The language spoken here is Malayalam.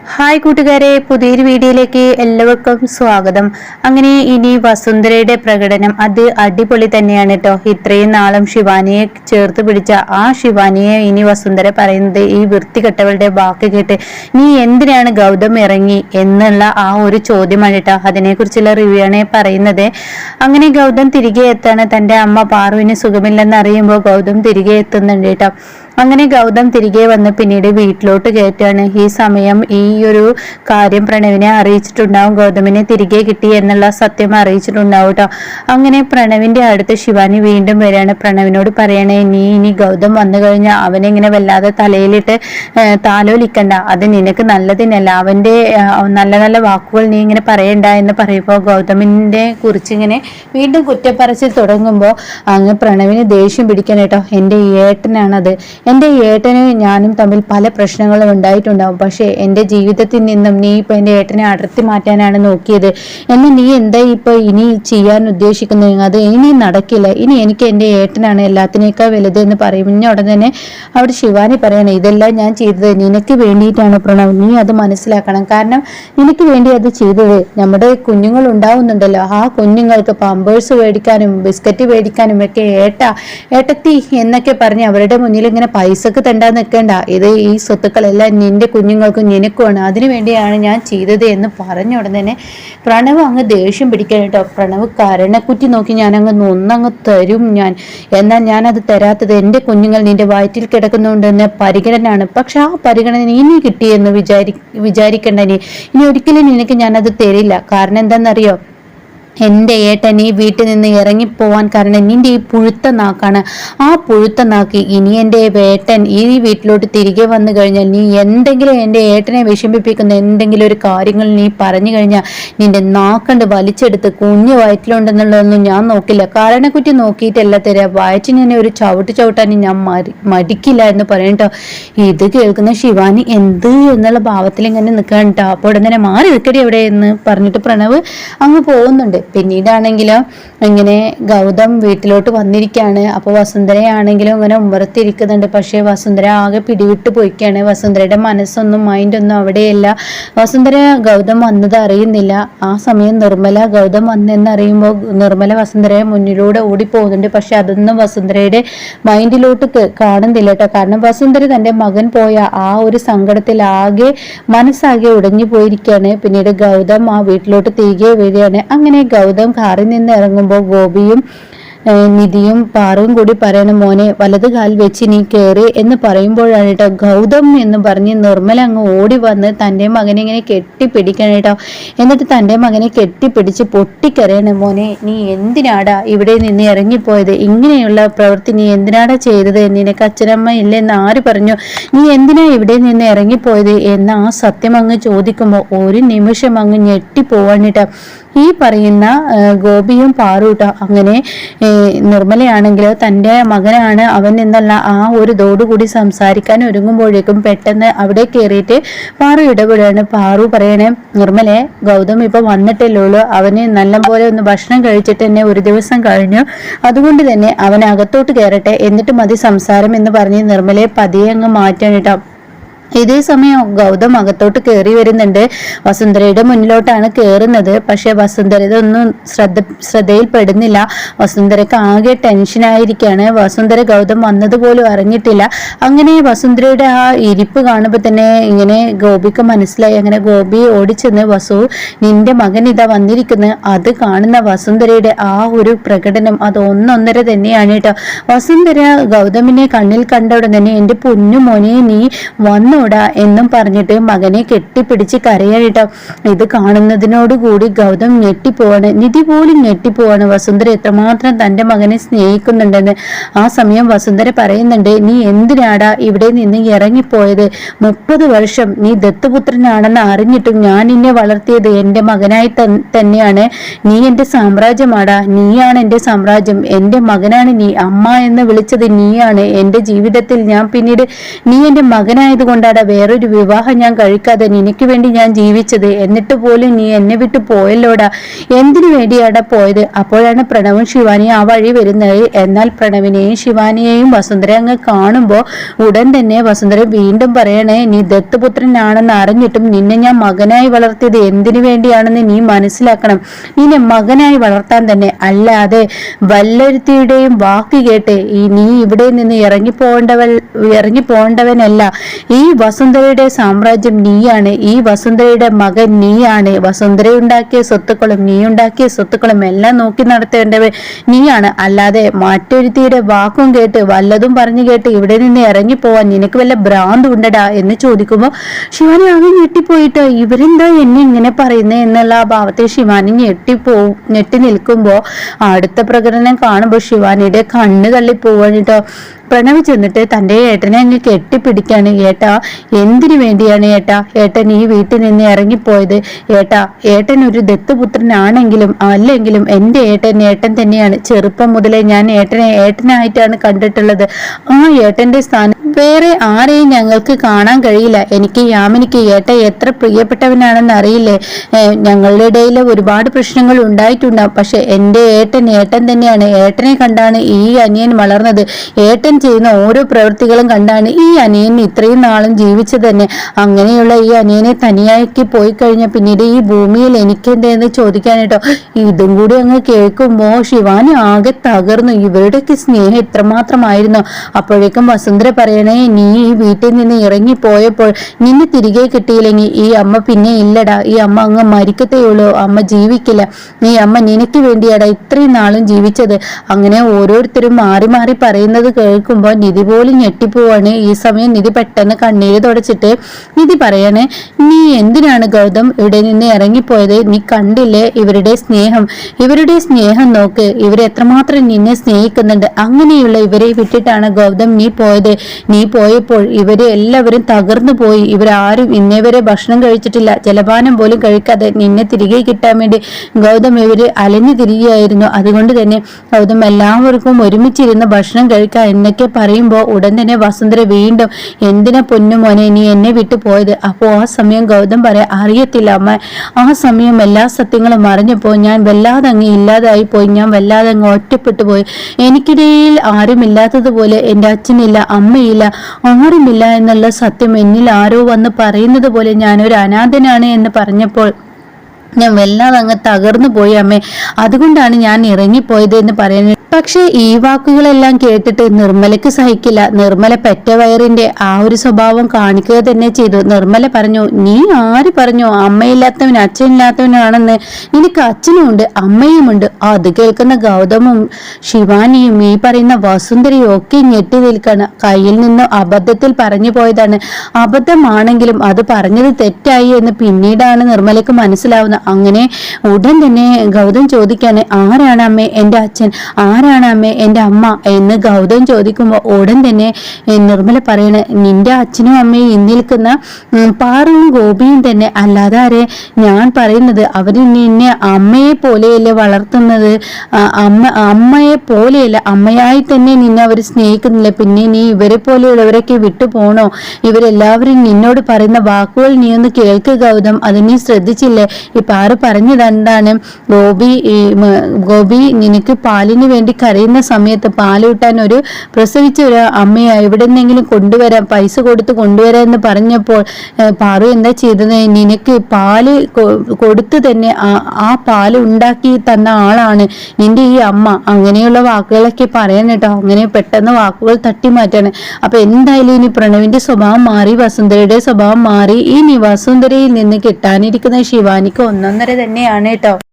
ഹായ് കൂട്ടുകാരെ പുതിയൊരു വീഡിയോയിലേക്ക് എല്ലാവർക്കും സ്വാഗതം. അങ്ങനെ ഇനി വസുന്ധരയുടെ പ്രകടനം അത് അടിപൊളി തന്നെയാണ് കേട്ടോ ഇത്രയും നാളും ശിവാനിയെ ചേർത്ത് പിടിച്ച ആ ശിവാനിയെ ഇനി വസുന്ധര പറയുന്നത് ഈ വൃത്തികെട്ടവളുടെ വാക്ക് കേട്ട് നീ എന്തിനാണ് ഗൗതം ഇറങ്ങി എന്നുള്ള ആ ഒരു ചോദ്യമാണ് കേട്ടോ അതിനെക്കുറിച്ചുള്ള റിവ്യൂ ആണ് പറയുന്നത്. അങ്ങനെ ഗൗതം തിരികെ എത്താണ്? തന്റെ അമ്മ പാറുവിന് സുഖമില്ലെന്ന് അറിയുമ്പോൾ ഗൗതം തിരികെ എത്തുന്നുണ്ട് കേട്ടോ അങ്ങനെ ഗൗതം തിരികെ വന്ന് പിന്നീട് വീട്ടിലോട്ട് കയറ്റാണ്. ഈ സമയം ഈ ഒരു കാര്യം പ്രണവിനെ അറിയിച്ചിട്ടുണ്ടാവും. ഗൗതമിനെ തിരികെ കിട്ടി എന്നുള്ള സത്യം അറിയിച്ചിട്ടുണ്ടാവും കേട്ടോ അങ്ങനെ പ്രണവിന്റെ അടുത്ത് ശിവാനി വീണ്ടും വരികയാണ്. പ്രണവിനോട് പറയണേ നീ ഇനി ഗൗതം വന്നു കഴിഞ്ഞാൽ അവനെ ഇങ്ങനെ വല്ലാതെ തലയിലിട്ട് താലോലിക്കണ്ട. അത് നിനക്ക് നല്ലതിനല്ല. അവന്റെ നല്ല നല്ല വാക്കുകൾ നീ ഇങ്ങനെ പറയണ്ട എന്ന് പറയുമ്പോൾ ഗൗതമിന്റെ കുറിച്ച് ഇങ്ങനെ വീണ്ടും കുറ്റപ്പറച്ചിൽ തുടങ്ങുമ്പോൾ അങ്ങ് പ്രണവിന് ദേഷ്യം പിടിക്കണം കേട്ടോ. എന്റെ ഏട്ടനാണത്. എന്റെ ഏട്ടനും ഞാനും തമ്മിൽ പല പ്രശ്നങ്ങളും ഉണ്ടായിട്ടുണ്ടാവും. പക്ഷേ എന്റെ ജീവിതത്തിൽ നിന്നും നീ ഇപ്പോൾ എന്റെ ഏട്ടനെ അടർത്തി മാറ്റാനാണ് നോക്കിയത്. എന്നാൽ നീ എന്താ ഇപ്പോൾ ഇനി ചെയ്യാൻ ഉദ്ദേശിക്കുന്നത്? അത് ഇനി നടക്കില്ല. ഇനി എനിക്ക് എന്റെ ഏട്ടനാണ് എല്ലാത്തിനേക്കാൾ വലുത് എന്ന് പറയുന്ന ഉടൻ തന്നെ അവിടെ ശിവാനി പറയണേ ഇതെല്ലാം ഞാൻ ചെയ്തത് നിനക്ക് വേണ്ടിയിട്ടാണ് പ്രണവ്. നീ അത് മനസ്സിലാക്കണം. കാരണം നിനക്ക് വേണ്ടി അത് ചെയ്തത് നമ്മുടെ കുഞ്ഞുങ്ങൾ ഉണ്ടാവുന്നുണ്ടല്ലോ. ആ കുഞ്ഞുങ്ങൾക്ക് പമ്പേഴ്സ് മേടിക്കാനും ബിസ്ക്കറ്റ് മേടിക്കാനും ഒക്കെ ഏട്ട ഏട്ടത്തി എന്നൊക്കെ പറഞ്ഞ് അവരുടെ മുന്നിൽ ഇങ്ങനെ പൈസക്ക് തെണ്ടാൻ നിൽക്കേണ്ട ഇത് ഈ സ്വത്തുക്കളെല്ലാം നിന്റെ കുഞ്ഞുങ്ങൾക്കും നിനക്കുമാണ്. അതിനു വേണ്ടിയാണ് ഞാൻ ചെയ്തത് എന്ന് പറഞ്ഞ ഉടൻ തന്നെ പ്രണവ് അങ്ങ് ദേഷ്യം പിടിക്കാൻ കേട്ടോ. പ്രണവ് കരണക്കുറ്റി നോക്കി ഞാൻ അങ്ങ് ഒന്നങ്ങ് തരും ഞാൻ. എന്നാൽ ഞാൻ അത് തരാത്തത് എന്റെ കുഞ്ഞുങ്ങൾ നിന്റെ വയറ്റിൽ കിടക്കുന്നുണ്ട് എന്ന പരിഗണനയാണ്. പക്ഷെ ആ പരിഗണന ഇനി കിട്ടിയെന്ന് വിചാരി വിചാരിക്കണ്ട നീ. ഇനി ഒരിക്കലും നിനക്ക് ഞാനത് തരില്ല. കാരണം എന്താണെന്നറിയോ? എന്റെ ഏട്ടൻ ഈ വീട്ടിൽ നിന്ന് ഇറങ്ങിപ്പോവാൻ കാരണം നിന്റെ ഈ പുഴുത്ത നാക്കാണ്. ആ പുഴുത്ത നാക്ക് ഇനി എന്റെ ഏട്ടൻ ഈ വീട്ടിലോട്ട് തിരികെ വന്നു കഴിഞ്ഞാൽ നീ എന്തെങ്കിലും എന്റെ ഏട്ടനെ വിഷമിപ്പിക്കുന്ന എന്തെങ്കിലും ഒരു കാര്യങ്ങൾ നീ പറഞ്ഞു കഴിഞ്ഞാൽ നിന്റെ നാക്കണ്ട് വലിച്ചെടുത്ത് കുഞ്ഞ് വയറ്റിലുണ്ടെന്നുള്ളതൊന്നും ഞാൻ നോക്കില്ല. കാരണക്കുറ്റി നോക്കിയിട്ടല്ല തരാ. വയറ്റിന് ഒരു ചവിട്ട് ചവിട്ടാൻ ഞാൻ മടി മടിക്കില്ല എന്ന് പറയണ്ടോ ഇത് കേൾക്കുന്ന ശിവാനി എന്ത് എന്നുള്ള ഭാവത്തിൽ ഇങ്ങനെ നിൽക്കണം കേട്ടോ. അപ്പോൾ ഉടനെ മാറി നിൽക്കടി എവിടെ എന്ന് പറഞ്ഞിട്ട് പ്രണവ് അങ്ങ് പോകുന്നുണ്ട്. പിന്നീടാണെങ്കിലോ ഇങ്ങനെ ഗൗതം വീട്ടിലോട്ട് വന്നിരിക്കുകയാണ് അപ്പോൾ വസുന്ധരയാണെങ്കിലും ഇങ്ങനെ ഉമ്മറത്തിരിക്കുന്നുണ്ട്. പക്ഷേ വസുന്ധര ആകെ പിടിവിട്ട് പോയിക്കാണ്. വസുന്ധരയുടെ മനസ്സൊന്നും മൈൻഡൊന്നും അവിടെയല്ല. വസുന്ധര ഗൗതം വന്നത് അറിയുന്നില്ല. ആ സമയം നിർമ്മല ഗൗതം വന്നെന്ന് അറിയുമ്പോൾ നിർമ്മല വസുന്ധരയെ മുന്നിലൂടെ ഓടി പോകുന്നുണ്ട് പക്ഷെ അതൊന്നും വസുന്ധരയുടെ മൈൻഡിലോട്ട് കാണുന്നില്ല കേട്ടോ. കാരണം വസുന്ധര തന്റെ മകൻ പോയ ആ ഒരു സങ്കടത്തിൽ ആകെ മനസ്സാകെ ഉടഞ്ഞു പോയിരിക്കുകയാണ് പിന്നീട് ഗൗതം ആ വീട്ടിലോട്ട് തിരികെ വരികയാണ്. അങ്ങനെ ഗൗതം കാറിൽ നിന്ന് ഇറങ്ങുമ്പോൾ ഗോപിയും നിധിയും പാറുവും കൂടി പറയണം മോനെ വലത് കാൽ വെച്ച് നീ കയറി എന്ന് പറയുമ്പോഴാണ് കേട്ടോ ഗൗതം എന്ന് പറഞ്ഞ് നിർമ്മല അങ്ങ് ഓടി വന്ന് തന്റെ മകനെ ഇങ്ങനെ കെട്ടിപ്പിടിക്കണം കേട്ടോ എന്നിട്ട് തന്റെ മകനെ കെട്ടിപ്പിടിച്ച് പൊട്ടിക്കരയണം മോനെ നീ എന്തിനാടാ ഇവിടെ നിന്ന് ഇറങ്ങിപ്പോയത്? ഇങ്ങനെയുള്ള പ്രവൃത്തി നീ എന്തിനാടാ ചെയ്തത്? നിനക്ക് അച്ഛനമ്മ ഇല്ലെന്ന് ആര് പറഞ്ഞു? നീ എന്തിനാ ഇവിടെ നിന്ന് ഇറങ്ങിപ്പോയത്? എന്ന് ആ സത്യം അങ്ങ് ചോദിക്കുമ്പോൾ ഒരു നിമിഷം അങ്ങ് ഞെട്ടിപ്പോവാനിട്ടാ ഈ പറയുന്ന ഗോപിയും പാറൂട്ട അങ്ങനെ നിർമ്മലയാണെങ്കിൽ തന്റെ മകനാണ് അവൻ എന്നുള്ള ആ ഒരു തോടുകൂടി സംസാരിക്കാൻ ഒരുങ്ങുമ്പോഴേക്കും പെട്ടെന്ന് അവിടെ കയറിയിട്ട് പാറു ഇടപെടുകയാണ്. പാറു പറയണേ നിർമ്മലെ ഗൗതം ഇപ്പൊ വന്നിട്ടല്ലേ ഉള്ളൂ അവന് നല്ലപോലെ ഒന്ന് ഭക്ഷണം കഴിച്ചിട്ട് തന്നെ ഒരു ദിവസം കഴിഞ്ഞു. അതുകൊണ്ട് തന്നെ അവൻ അകത്തോട്ട് കയറട്ടെ എന്നിട്ട് മതി സംസാരം എന്ന് പറഞ്ഞ് നിർമ്മലയെ പതിയെ അങ്ങ് മാറ്റാൻ കേട്ടോ ഇതേ സമയം ഗൗതം അകത്തോട്ട് കയറി വരുന്നുണ്ട്. വസുന്ധരയുടെ മുന്നിലോട്ടാണ് കയറുന്നത് പക്ഷെ വസുന്ധര ഇതൊന്നും ശ്രദ്ധ ശ്രദ്ധയിൽപ്പെടുന്നില്ല. വസുന്ധരക്ക് ആകെ ടെൻഷനായിരിക്കാണ് വസുന്ധര ഗൗതം വന്നതുപോലും അറിഞ്ഞിട്ടില്ല. അങ്ങനെ വസുന്ധരയുടെ ആ ഇരിപ്പ് കാണുമ്പോൾ തന്നെ ഇങ്ങനെ ഗോപിക്ക് മനസ്സിലായി. അങ്ങനെ ഗോപി ഓടിച്ചെന്ന് വസു നിന്റെ മകൻ ഇതാ വന്നിരിക്കുന്നത് അത് കാണുന്ന വസുന്ധരയുടെ ആ ഒരു പ്രകടനം അത് ഒന്നൊന്നര തന്നെയാണ് കേട്ടോ. വസുന്ധര ഗൗതമിനെ കണ്ണിൽ കണ്ട ഉടൻ തന്നെ എന്റെ പൊന്നു മോനെ നീ വന്നോടാ എന്നും പറഞ്ഞിട്ട് മകനെ കെട്ടിപ്പിടിച്ച് കരയാനിട്ടോ. ഇത് കാണുന്നതിനോടുകൂടി ഗൗതം ഞെട്ടിപ്പോവാണ്. നിധി പോലും ഞെട്ടിപ്പോവാണ്. വസുന്ധര എത്രമാത്രം തന്റെ മകനെ സ്നേഹിക്കുന്നുണ്ടെന്ന് ആ സമയം വസുന്ധര പറയുന്നുണ്ട്. നീ എന്തിനാടാ ഇവിടെ നിന്ന് ഇറങ്ങിപ്പോയത്? മുപ്പത് വർഷം നീ ദത്തുപുത്രനാണെന്ന് അറിഞ്ഞിട്ടും ഞാൻ നിന്നെ വളർത്തിയത് എന്റെ മകനായി തന്നെയാണ്. നീ എന്റെ സാമ്രാജ്യമാടാ. നീയാണ് എന്റെ സാമ്രാജ്യം. എന്റെ മകനാണ് നീ. അമ്മ എന്ന് വിളിച്ചത് നീയാണ്. എന്റെ ജീവിതത്തിൽ ഞാൻ പിന്നീട് നീ എന്റെ മകനായത് വേണ്ടിയാടാ വേറൊരു വിവാഹം ഞാൻ കഴിക്കാതെ നിനക്ക് വേണ്ടി ഞാൻ ജീവിച്ചത്. എന്നിട്ട് പോലും നീ എന്നെ വിട്ട് പോയല്ലോടാ. എന്തിനു വേണ്ടിയാടാ പോയത്? അപ്പോഴാണ് പ്രണവും ശിവാനിയും ആ വഴി വരുന്നത്. എന്നാൽ പ്രണവിനെയും ശിവാനിയെയും വസുന്ധര അങ്ങ് കാണുമ്പോൾ ഉടൻ തന്നെ വസുന്ധര വീണ്ടും പറയണേ നീ ദത്തുപുത്രനാണെന്ന് അറിഞ്ഞിട്ടും നിന്നെ ഞാൻ മകനായി വളർത്തിയത് എന്തിനു വേണ്ടിയാണെന്ന് നീ മനസ്സിലാക്കണം. നിന്നെ മകനായി വളർത്താൻ തന്നെ. അല്ലാതെ വല്ലൊരുത്തിയുടെയും വാക്ക് കേട്ട് ഈ നീ ഇവിടെ നിന്ന് ഇറങ്ങി പോകേണ്ടവൾ ഇറങ്ങി പോകേണ്ടവനല്ല ഈ വസുന്ധരയുടെ സാമ്രാജ്യം നീയാണ് ഈ വസുന്ധരയുടെ മകൻ നീയാണ്. വസുന്ധര ഉണ്ടാക്കിയ സ്വത്തുക്കളും നീ ഉണ്ടാക്കിയ സ്വത്തുക്കളും എല്ലാം നോക്കി നടത്തേണ്ടവ നീയാണ്. അല്ലാതെ മറ്റൊരുത്തിയുടെ വാക്കും കേട്ട് വല്ലതും പറഞ്ഞു കേട്ട് ഇവിടെ നിന്ന് ഇറങ്ങി പോവാൻ നിനക്ക് വല്ല ഭ്രാന്ത് ഉണ്ടടാ എന്ന് ചോദിക്കുമ്പോൾ ശിവാനി ആകെ ഞെട്ടിപ്പോയിട്ട്? ഇവരെന്താ എന്നെ ഇങ്ങനെ പറയുന്നത് എന്നുള്ള ആ ഭാവത്തെ ശിവാനി ഞെട്ടിപ്പോ ഞെട്ടി നിൽക്കുമ്പോൾ അടുത്ത പ്രകടനം കാണുമ്പോൾ ശിവാനിയുടെ കണ്ണ് തള്ളി പോവാണ് കേട്ടോ. പ്രണവ് ചെന്നിട്ട് തന്റെ ഏട്ടനെ അങ്ങ് കെട്ടിപ്പിടിക്കാണ്. ഏട്ടാ എന്തിനു വേണ്ടിയാണ് ഏട്ടാ? ഏട്ടൻ ഈ വീട്ടിൽ നിന്ന് ഇറങ്ങിപ്പോയത്. ഏട്ടാ ഏട്ടൻ ഒരു ദത്തുപുത്രനാണെങ്കിലും അല്ലെങ്കിലും എന്റെ ഏട്ടൻ ഏട്ടൻ തന്നെയാണ്. ചെറുപ്പം മുതലേ ഞാൻ ഏട്ടനെ ഏട്ടനായിട്ടാണ് കണ്ടിട്ടുള്ളത്. ആ ഏട്ടന്റെ സ്ഥാനം വേറെ ആരെയും ഞങ്ങൾക്ക് കാണാൻ കഴിയില്ല. എനിക്ക് യാമിനിക്ക് ഏട്ട എത്ര പ്രിയപ്പെട്ടവനാണെന്ന് അറിയില്ലേ? ഞങ്ങളുടെ ഇടയിൽ ഒരുപാട് പ്രശ്നങ്ങൾ ഉണ്ടായിട്ടുണ്ടാവും പക്ഷെ എന്റെ ഏട്ടൻ ഏട്ടൻ തന്നെയാണ്. ഏട്ടനെ കണ്ടാണ് ഈ അനിയൻ വളർന്നത്. ഏട്ടൻ ചെയ്യുന്ന ഓരോ പ്രവൃത്തികളും കണ്ടാണ് ഈ അനിയൻ ഇത്രയും നാളും ജീവിച്ചത് തന്നെ. അങ്ങനെയുള്ള ഈ അനിയനെ തനിയാക്കി പോയി കഴിഞ്ഞാൽ പിന്നീട് ഈ ഭൂമിയിൽ എനിക്കെന്തെന്ന് ചോദിക്കാനായിട്ടോ? ഇതും കൂടി അങ്ങ് കേൾക്കുമ്പോ ശിവാനി ആകെ തകർന്നു. ഇവരുടെയൊക്കെ സ്നേഹം എത്രമാത്രമായിരുന്നു അപ്പോഴേക്കും വസുന്ധര പറയണേ നീ ഈ വീട്ടിൽ നിന്ന് ഇറങ്ങി പോയപ്പോൾ നിന്നെ തിരികെ കിട്ടിയില്ലെങ്കിൽ ഈ അമ്മ പിന്നെ ഇല്ലടാ. ഈ അമ്മ അങ്ങ് മരിക്കത്തേ ഉള്ളൂ. അമ്മ ജീവിക്കില്ല. നീ അമ്മ നിനക്ക് വേണ്ടിയാടാ ഇത്രയും നാളും ജീവിച്ചത്. അങ്ങനെ ഓരോരുത്തരും മാറി മാറി പറയുന്നത് കേൾക്കുമ്പോൾ നിധി പോലും ഞെട്ടിപ്പോവാണ്. ഈ സമയം നിധി പെട്ടെന്ന് കണ്ണീര് തുടച്ചിട്ട് നിധി പറയണേ നീ എന്തിനാണ് ഗൗതം ഇവിടെ നിന്ന് ഇറങ്ങിപ്പോയത്? നീ കണ്ടില്ലേ ഇവരുടെ സ്നേഹം? ഇവരുടെ സ്നേഹം നോക്ക്. ഇവർ എത്രമാത്രം നിന്നെ സ്നേഹിക്കുന്നുണ്ട്. അങ്ങനെയുള്ള ഇവരെ വിട്ടിട്ടാണ് ഗൗതം നീ പോയത്. നീ പോയപ്പോൾ ഇവരെ എല്ലാവരും തകർന്നു പോയി. ഇവരാരും ഇന്നേ വരെ ഭക്ഷണം കഴിച്ചിട്ടില്ല. ജലപാനം പോലും കഴിക്കാതെ നിന്നെ തിരികെ കിട്ടാൻ വേണ്ടി ഗൗതം ഇവർ അലഞ്ഞു തിരികെയായിരുന്നു അതുകൊണ്ട് തന്നെ ഗൗതം എല്ലാവർക്കും ഒരുമിച്ചിരുന്ന് ഭക്ഷണം കഴിക്കാം എന്നൊക്കെ പറയുമ്പോൾ ഉടൻ തന്നെ വസുന്ധര വീണ്ടും എന്തിനാ പൊന്നു മോനെ നീ എന്നെ വിട്ടു പോയത്? അപ്പോൾ ആ സമയം ഗൗതം പറയാ അറിയത്തില്ല അമ്മ ആ സമയം എല്ലാ സത്യങ്ങളും അറിഞ്ഞപ്പോൾ ഞാൻ വല്ലാതെ അങ്ങ് ഇല്ലാതായി പോയി ഞാൻ വല്ലാതെ അങ്ങ് ഒറ്റപ്പെട്ടു പോയി. എനിക്കിടയിൽ ആരുമില്ലാത്തതുപോലെ എന്റെ അച്ഛനില്ല അമ്മയില്ല ആരുമില്ല എന്നുള്ള സത്യം എന്നിൽ ആരോ വന്ന് പറയുന്നത് പോലെ ഞാനൊരു അനാഥനാണ് എന്ന് പറഞ്ഞപ്പോൾ ഞാൻ വല്ലാതെ അങ്ങ് തകർന്നു പോയി അമ്മേ. അതുകൊണ്ടാണ് ഞാൻ ഇറങ്ങിപ്പോയത് എന്ന് പറയുന്നത്. പക്ഷേ ഈ വാക്കുകളെല്ലാം കേട്ടിട്ട് നിർമ്മലയ്ക്ക് സഹിക്കില്ല. നിർമ്മല പെറ്റ വയറിന്റെ ആ ഒരു സ്വഭാവം കാണിക്കുക തന്നെ ചെയ്തു. നിർമ്മല പറഞ്ഞു നീ ആര് പറഞ്ഞു? അമ്മയില്ലാത്തവൻ അച്ഛനില്ലാത്തവനാണെന്ന് നിനക്ക് അച്ഛനുമുണ്ട് അമ്മയുമുണ്ട്. അത് കേൾക്കുന്ന ഗൗതമും ശിവാനിയും ഈ പറയുന്ന വസുന്ധരയും ഒക്കെ ഞെട്ടി നിൽക്കാണ്. കയ്യിൽ നിന്ന് അബദ്ധത്തിൽ പറഞ്ഞു പോയതാണ്. അബദ്ധമാണെങ്കിലും അത് പറഞ്ഞത് തെറ്റായി എന്ന് പിന്നീടാണ് നിർമ്മലയ്ക്ക് മനസ്സിലാവുന്നത്. അങ്ങനെ ഉടൻ തന്നെ ഗൗതം ചോദിക്കാണ് ആരാണ് അമ്മേ? എന്റെ അച്ഛൻ? ആരാണ് അമ്മേ എന്റെ അമ്മ എന്ന് ഗൗതം ചോദിക്കുമ്പോൾ ഉടൻ തന്നെ നിർമ്മല പറയണ നിന്റെ അച്ഛനും അമ്മയും ഇന്ന് നിൽക്കുന്ന ഉം, പാറുവും ഗോപിയും തന്നെ അല്ലാതെ ആരെ? ഞാൻ പറയുന്നത് അവർ നിന്നെ അമ്മയെ പോലെയല്ലേ വളർത്തുന്നത്. അമ്മ അമ്മയെ പോലെയല്ല അമ്മയായി തന്നെ നിന്നെ അവർ സ്നേഹിക്കുന്നില്ല. പിന്നെ നീ ഇവരെ പോലെയുള്ളവരൊക്കെ വിട്ടു പോണോ? ഇവരെല്ലാവരും നിന്നോട് പറയുന്ന വാക്കുകൾ നീ ഒന്ന് കേൾക്ക് ഗൗതം. അത് നീ ശ്രദ്ധിച്ചില്ലേ? ഈ പാറു പറഞ്ഞത് എന്താണ്? ഗോപി ഗോപി നിനക്ക് പാലിന് വേണ്ടി കരയുന്ന സമയത്ത് പാൽ കിട്ടാൻ ഒരു പ്രസവിച്ച ഒരു അമ്മയെ എവിടെ നിന്നെങ്കിലും കൊണ്ടുവരാം പൈസ കൊടുത്ത് കൊണ്ടുവരാം എന്ന് പറഞ്ഞപ്പോൾ പാറു എന്താ ചെയ്തത്? നിനക്ക് പാൽ കൊടുത്തു തന്നെ ആ- ആ പാൽ ഉണ്ടാക്കി തന്ന ആളാണ് നിന്റെ ഈ അമ്മ. അങ്ങനെയുള്ള വാക്കുകളൊക്കെ പറയാൻ കേട്ടോ. അങ്ങനെ പെട്ടെന്ന് വാക്കുകൾ തട്ടി മാറ്റാണ്. അപ്പൊ എന്തായാലും ഇനി പ്രണവിന്റെ സ്വഭാവം മാറി വസുന്ധരയുടെ സ്വഭാവം മാറി ഈ വസുന്ധരയിൽ നിന്ന് കിട്ടാനിരിക്കുന്ന ശിവാനിക്ക് ഒന്നൊന്നര തന്നെയാണ് കേട്ടോ.